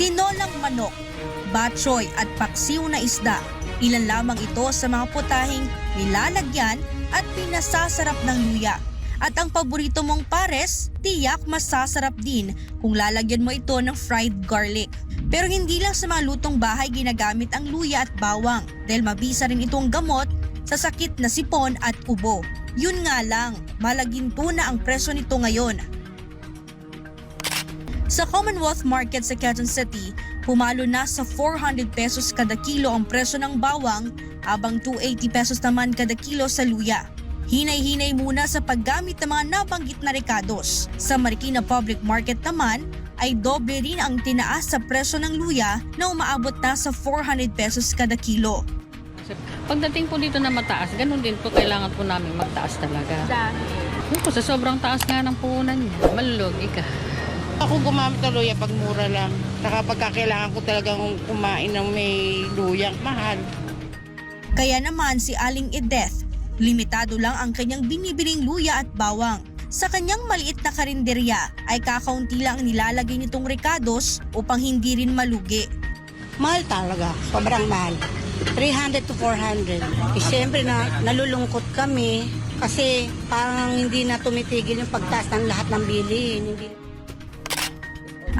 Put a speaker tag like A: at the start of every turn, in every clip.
A: tinolang manok, batchoy at paksiw na isda. Ilan lamang ito sa mga putahing nilalagyan at pinasasarap ng luya. At ang paborito mong pares, tiyak masasarap din kung lalagyan mo ito ng fried garlic. Pero hindi lang sa mga lutong bahay ginagamit ang luya at bawang dahil mabisa rin itong gamot sa sakit na sipon at ubo. Yun nga lang, malaginto na ang presyo nito ngayon. Sa Commonwealth Market sa Quezon City, pumalo na sa 400 pesos kada kilo ang presyo ng bawang habang 280 pesos naman kada kilo sa luya. Hinay-hinay muna sa paggamit ng mga nabanggit na rekados. Sa Marikina Public Market naman, ay doble rin ang tinaas sa presyo ng luya na umaabot na sa 400 pesos kada kilo.
B: Pagdating po dito na mataas, ganun din po kailangan po namin magtaas talaga. Dahil? sa sobrang taas nga ng puhunan niya, malulugi ka.
C: Ako gumamit ng luya pag mura lang. Saka pagka kailangan ko talagang kumain ng may luyang mahal.
A: Kaya naman si Aling Edeth, limitado lang ang kanyang binibiling luya at bawang. Sa kanyang maliit na karinderya ay kakaunti lang ang nilalagay nitong rekados upang hindi rin malugi.
D: Mahal talaga, sobrang mahal. 300 to 400. Eh, siyempre na, nalulungkot kami kasi parang hindi na tumitigil yung pagtaas ng lahat ng bilihin. Hindi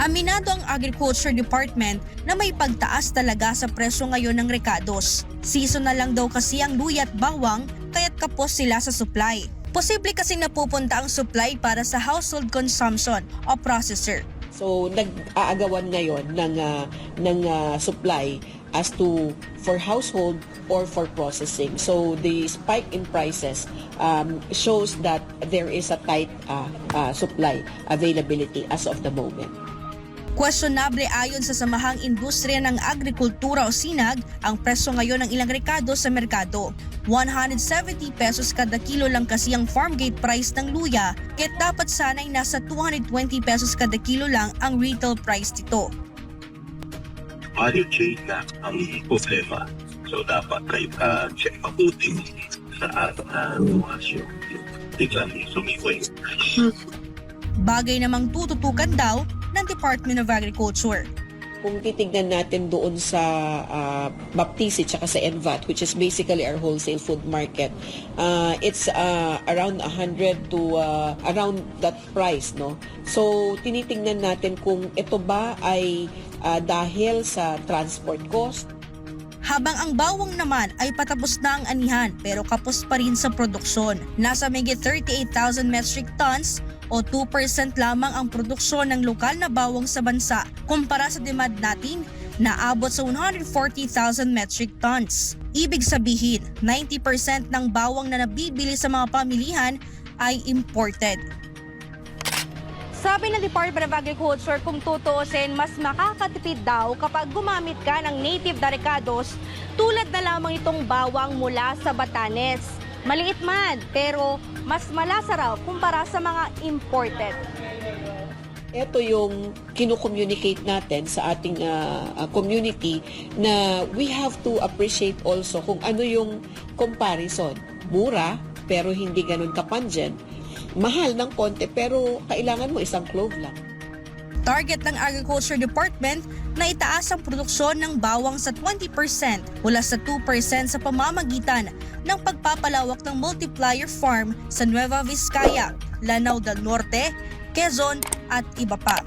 A: Aminado ang Agriculture Department na may pagtaas talaga sa presyo ngayon ng rekados. Season na lang daw kasi ang luya at bawang kaya't kapos sila sa supply. Posible kasing napupunta ang supply para sa household consumption o processor.
E: So nag-aagawan ngayon ng ah, ng ah, supply as to for household or for processing. So the spike in prices um, shows that there is a tight ah, ah, supply availability as of the moment.
A: Questionable ayon sa Samahang Industriya ng Agrikultura o SINAG ang presyo ngayon ng ilang rekado sa merkado. 170 pesos kada kilo lang kasi ang farm gate price ng luya, kaya dapat sana'y nasa 220 pesos kada kilo lang ang retail price nito.
F: value chain na ang problema. So dapat kayo ka-check mabuti sa ating yung tignan ni sumikway.
A: Bagay namang tututukan daw ng Department of Agriculture.
E: Kung titignan natin doon sa uh, Baptisi tsaka sa Envat, which is basically our wholesale food market, uh, it's uh, around 100 to uh, around that price. no So, tinitingnan natin kung ito ba ay uh, dahil sa transport cost,
A: Habang ang bawang naman ay patapos na ang anihan pero kapos pa rin sa produksyon. Nasa mayigit 38,000 metric tons o 2% lamang ang produksyon ng lokal na bawang sa bansa kumpara sa demand natin na abot sa 140,000 metric tons. Ibig sabihin, 90% ng bawang na nabibili sa mga pamilihan ay imported.
G: Sabi ng Department of Agriculture, kung tutuusin, mas makakatipid daw kapag gumamit ka ng native na tulad na lamang itong bawang mula sa Batanes. Maliit man, pero mas malasa raw kumpara sa mga imported.
E: ito yung kino-communicate natin sa ating uh, community na we have to appreciate also kung ano yung comparison. Mura, pero hindi ganun kapungent. Mahal ng konti, pero kailangan mo isang clove lang.
A: Target ng Agriculture Department na itaas ang produksyon ng bawang sa 20% mula sa 2% sa pamamagitan ng pagpapalawak ng multiplier farm sa Nueva Vizcaya, Lanao del Norte, Quezon at iba pa.